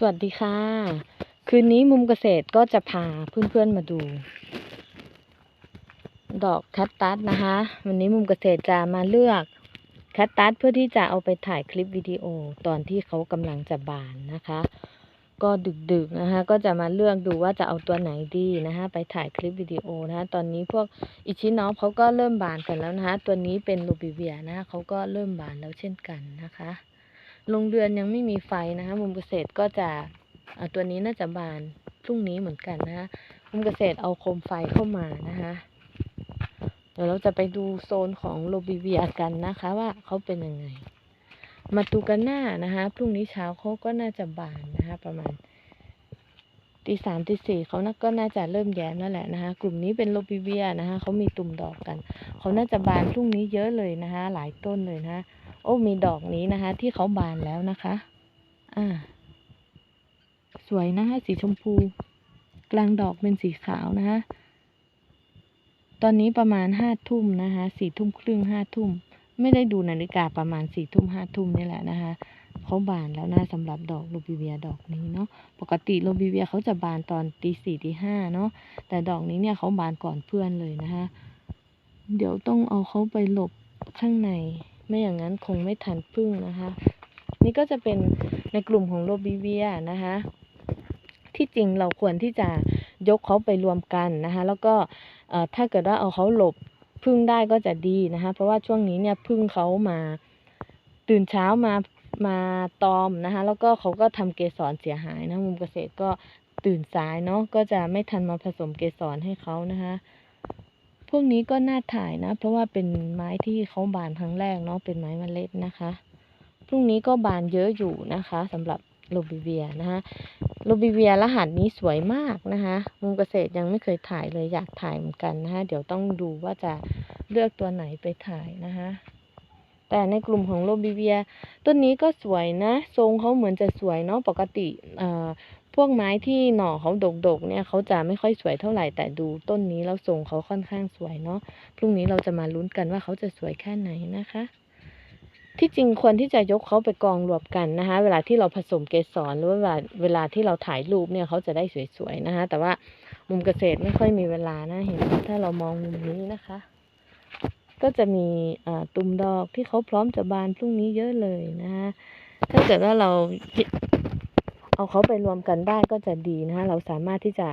สวัสดีค่ะ คืนนี้มุมเกษตรก็จะพาเพื่อนๆมาดู ดอกแคคตัสนะคะ วันนี้มุมเกษตรจะมาเลือกแคคตัสเพื่อที่จะเอาไปถ่ายคลิปวิดีโอตอนที่เขากำลังจะบานนะคะ ก็ดึกๆนะคะ ก็จะมาเลือกดูว่าจะเอาตัวไหนดีนะคะ ไปถ่ายคลิปวิดีโอนะคะ ตอนนี้พวกอิชินอฟเขาก็เริ่มบานกันแล้วนะคะ ตัวนี้เป็นลูบิเวียนะคะเขาก็เริ่มบานแล้วเช่นกันนะคะ โรงเรือนยังไม่มีไฟนะคะมุมเกษตรก็จะตัวนี้น่าจะบานพรุ่งนี้เหมือนกันนะคะมุมเกษตรเอาโคมไฟเข้ามานะคะเดี๋ยวเราจะไปดูโซนของโรบิเวียกันนะคะว่าเขาเป็นยังไง มาตูกันหน้านะคะพรุ่งนี้เช้าเขาก็น่าจะบานนะคะประมาณตีสามตีสี่เขาน่าก็น่าจะเริ่มแย้มแล้วแหละนะคะ กลุ่มนี้เป็นโรบิเวียนะคะเขามีตุ่มดอกกัน เขาน่าจะบานพรุ่งนี้เยอะเลยนะคะ หลายต้นเลยนะคะ อ้มีดอกนี้นะคะ ที่เขาบานแล้วนะคะ อ่า สวยนะคะสีชมพู กลางดอกเป็นสีขาวนะคะ ตอนนี้ประมาณห้าทุ่มนะคะสี่ทุ่มครึ่งห้าทุ่ม ไม่ได้ดูนาฬิกาประมาณสี่ทุ่มห้าทุ่มนี่แหละนะคะเขาบานแล้วนะสำหรับดอกโรบิเวียดอกนี้เนาะปกติโรบิเวียเขาจะบานตอนตีสี่ตีห้าเนาะแต่ดอกนี้เนี่ยเขาบานก่อนเพื่อนเลยนะคะ เดี๋ยวต้องเอาเขาไปหลบข้างใน ไม่อย่างนั้นคงไม่ทันพึ่งนะคะ นี่ก็จะเป็นในกลุ่มของโรบิเวียนะคะ ที่จริงเราควรที่จะยกเขาไปรวมกันนะคะ แล้วก็ถ้าเกิดว่าเอาเขาหลบพึ่งได้ก็จะดีนะคะ เพราะว่าช่วงนี้เนี่ยพึ่งเขามาตื่นเช้ามามาตอมนะคะ แล้วก็เขาก็ทำเกสรเสียหายนะมุมเกษตรก็ตื่นสายเนาะก็จะไม่ทันมาผสมเกสรให้เขานะคะ พวกนี้ก็น่าถ่ายนะ เพราะว่าเป็นไม้ที่เขาบานครั้งแรกเนาะเป็นไม้มเมล็ดนะคะ พรุ่งนี้ก็บานเยอะอยู่นะคะสำหรับโรบิเวียนะคะโรบิเวียรหัสนี้สวยมากนะคะมุมเกษตรยังไม่เคยถ่ายเลยอยากถ่ายเหมือนกันนะคะเดี๋ยวต้องดูว่าจะเลือกตัวไหนไปถ่ายนะคะ แต่ในกลุ่มของโรบิเวีย ต้นนี้ก็สวยนะ ทรงเขาเหมือนจะสวยเนาะปกติเอ่อพวกไม้ที่หน่อเขาดกๆเนี่ยเขาจะไม่ค่อยสวยเท่าไหร่แต่ดูต้นนี้แล้วทรงเขาค่อนข้างสวยเนาะพรุ่งนี้เราจะมาลุ้นกันว่าเขาจะสวยแค่ไหนนะคะ ที่จริงควรที่จะยกเขาไปกองรวมกันนะคะ เวลาที่เราผสมเกสรหรือว่าเวลาเวลาที่เราถ่ายรูปเนี่ยเขาจะได้สวยๆนะคะ แต่ว่ามุมเกษตรไม่ค่อยมีเวลานะเห็นไหมถ้าเรามองมุมนี้นะคะ ก็จะมีตุ่มดอกที่เขาพร้อมจะบานพรุ่งนี้เยอะเลยนะคะถ้าเกิดว่าเราเอาเขาไปรวมกันได้ก็จะดีนะคะเราสามารถที่จะ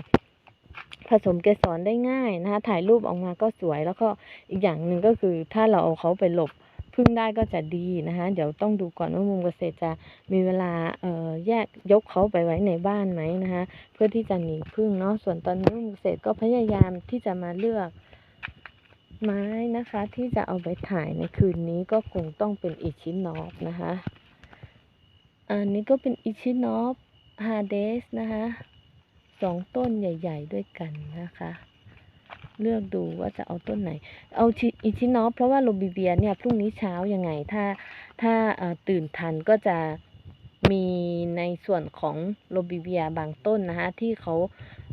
ผสมเกสรได้ง่ายนะคะถ่ายรูปออกมาก็สวยแล้วก็อีกอย่างหนึ่งก็คือ ถ้าเราเอาเขาไปหลบพึ่งได้ก็จะดีนะคะเดี๋ยวต้องดูก่อนว่ามุมเกษตรจะมีเวลาเอ่อแยกยกเขาไปไว้ในบ้านไหมนะคะเพื่อที่จะหนีพึ่งเนาะส่วนตอนนี้มุมเกษตรก็พยายามที่จะมาเลือก ไม้นะคะที่จะเอาไปถ่ายในคืนนี้ก็คงต้องเป็นอิชินอฟนะคะ อันนี้ก็เป็นอิชินอฟฮาเดสนะคะสองต้นใหญ่ ๆ ด้วยกันนะคะ เลือกดูว่าจะเอาต้นไหน เอาชิอิชินอฟเพราะว่าโรบิเวียเนี่ยพรุ่งนี้เช้ายังไง ถ้าถ้าตื่นทันก็จะมีในส่วนของโรบิเวียบางต้นนะคะที่เขา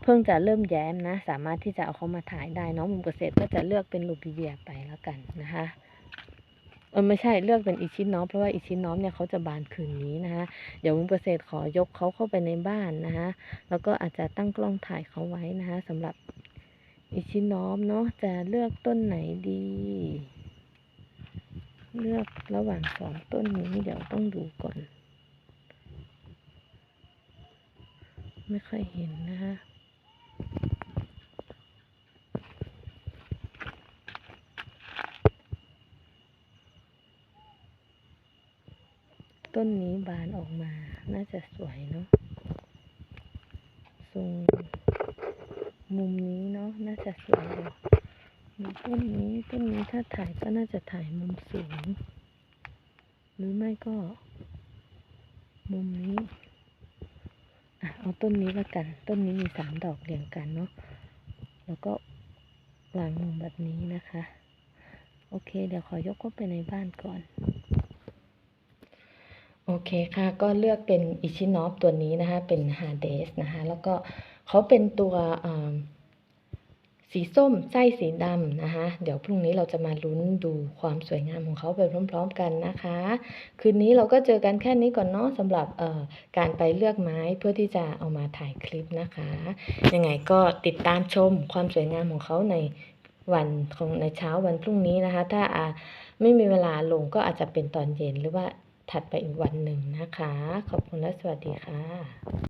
เพิ่งจะเริ่มแย้มนะ สามารถที่จะเอาเขามาถ่ายได้เน้องมุมเกษตรก็จะเลือกเป็นโรบิเวียไปแล้วกันนะคะเออไม่ใช่เลือกเป็นอิชินน้อฟเพราะว่าอิชินน้อฟเนี่ยเขาจะบานคืนนี้นะคะเดี๋ยวมุมเกษตรขอยกเขาเข้าไปในบ้านนะคะแล้วก็อาจจะตั้งกล้องถ่ายเขาไว้นะคะสำหรับอิชินน้อมเนาะจะเลือกต้นไหนดี เลือกระหว่างสองต้นนี้เดี๋ยวต้องดูก่อน ไม่ค่อยเห็นนะคะ ต้นนี้บานออกมา น่าจะสวยเนาะทรงมุมนี้เนาะ น่าจะสวยเลยมีต้นนี้ ต้นนี้ถ้าถ่ายก็น่าจะถ่ายมุมสูง หรือไม่ก็ มุมนี้ อะ เอาต้นนี้ละกัน ต้นนี้มีสามดอกเรียงกันเนาะ แล้วก็วางมุมแบบนี้นะคะ โอเค เดี๋ยวขอยกเข้าไปในบ้านก่อน โอเคค่ะ ก็เลือกเป็นอิชินอฟตัวนี้นะคะ เป็นฮาเดสนะคะ แล้วก็เขาเป็นตัวสีส้มไส้สีดำนะคะ เดี๋ยวพรุ่งนี้เราจะมาลุ้นดูความสวยงามของเขาไปพร้อม ๆ กันนะคะ คืนนี้เราก็เจอกันแค่นี้ก่อนเนาะสำหรับการไปเลือกไม้เพื่อที่จะเอามาถ่ายคลิปนะคะ ยังไงก็ติดตามชมความสวยงามของเขาในวันของในเช้าวันพรุ่งนี้นะคะ ถ้าไม่มีเวลาลงก็อาจจะเป็นตอนเย็นหรือว่า ถัดไปอีกวันหนึ่งนะคะ ขอบคุณและสวัสดีค่ะ